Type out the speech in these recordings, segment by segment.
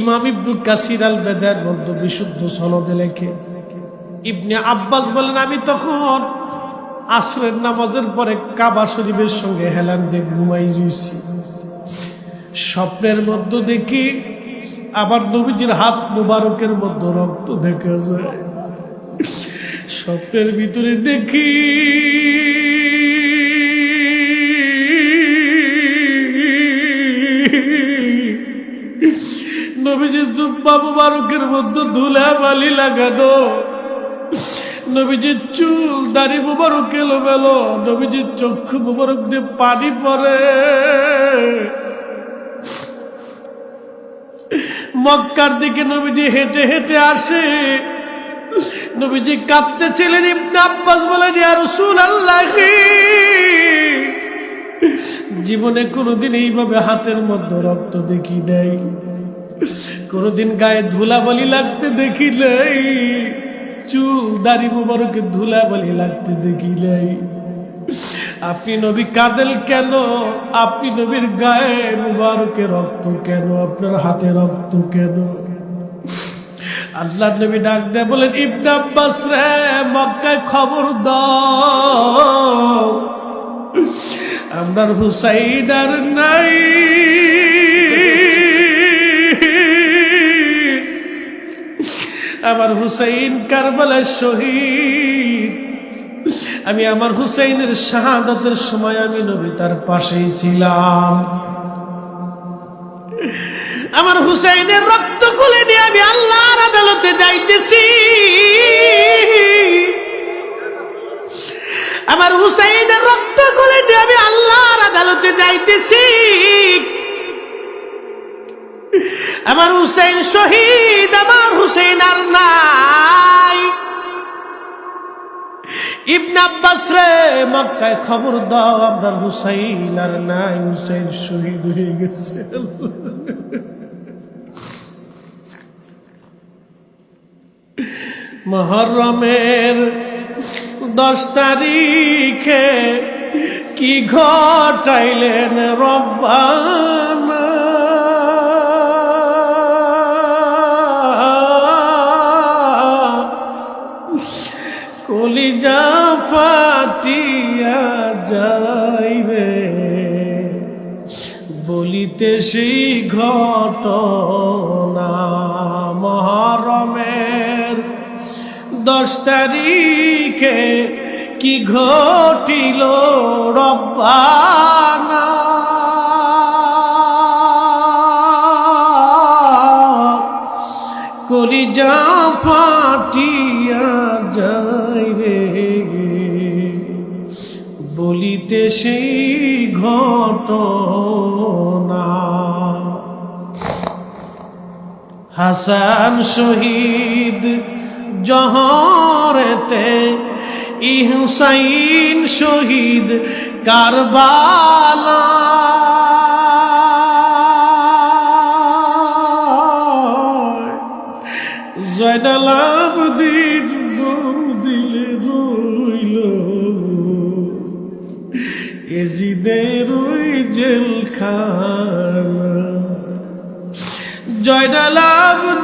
ইমাম ইবনুল কাসির আল বেদার মধ্যে বিশুদ্ধ সনদে লেখে, ইবনে আব্বাস বলেন, আমি তখন আসরের নামাজের পরে কাবা শরীফের সঙ্গে হেলান দিয়ে ঘুমাই রয়েছি। স্বপ্নের মধ্যে দেখি আবার নবীজির হাত মুবারকের মধ্যে রক্ত দেখা যায়। স্বপ্নের ভিতরে দেখি নবীজির জুব্বা মুবারকের মধ্যে ধুলা বালি লাগানো। নবীজির চুল, দাড়ি মুবারক এলো মেলো নবীজির চক্ষু মুবারক দিয়ে পানি পড়ে। মক্কার দিকে নবীজি হেঁটে হেঁটে আসে। নবীজি কাঁদতেছিলেন, ইবনে আব্বাস বলেন, ইয়া রাসূলুল্লাহ। জীবনে কোনোদিন এইভাবে হাতের মধ্যে রক্ত দেখি নাই। কোনোদিন গায়ে ধুলাবালি লাগতে দেখি নাই চুল দাড়ি মুবারকে ধুলাবালি লাগতে দেখি নাই আপনি নবী কাঁদেল কেন? আপনি নবীর গায়ে মুবারকে রক্ত কেন? আপনার হাতে রক্ত কেন? আল্লাহ নবী ডাক দেয় বলেন, ইবনে আব্বাস রে, মক্কায় খবর দাও। আপনার হুসাইন আর নাই। আমার হুসাইন কারবালার শহীদ। আমি আমার হুসাইনের শাহাদাতের সময় আমি নবী তার পাশেই ছিলাম। আমার হুসাইনের রক্ত গুলে নিয়ে আমি আল্লাহর আদালতে যাইতেছি। আমার হুসাইনের রক্ত গুলে নিয়ে আমি আল্লাহর আদালতে যাইতেছি। আমার হুসাইন শহীদ, আমার হুসাইন আর নাই। ইবনে আব্বাস রে, মক্কায় খবর দাও আপনার হুসাইন আর নাই, হুসাইন শহীদ হয়ে গেছে। মহরমের দশ তারিখে কি ঘটাইলেন রব্বানা? কলিজা ফাটিয়া যাই রে। বলিতে সেই ঘটনা মহরমের দশ তারিখে কি ঘটিল রব্বানা? কলিজা ফাটিয়া বলিতে সেই ঘটনা। হাসান শহীদ জহরেতে ইহুসাইন শহীদ কারবালা এজিদের ওই জেলখানা। জয়নাল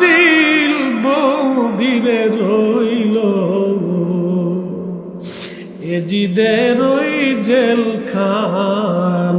দিল বৌদিরে রইল। এজিদের ওই জেলখানা।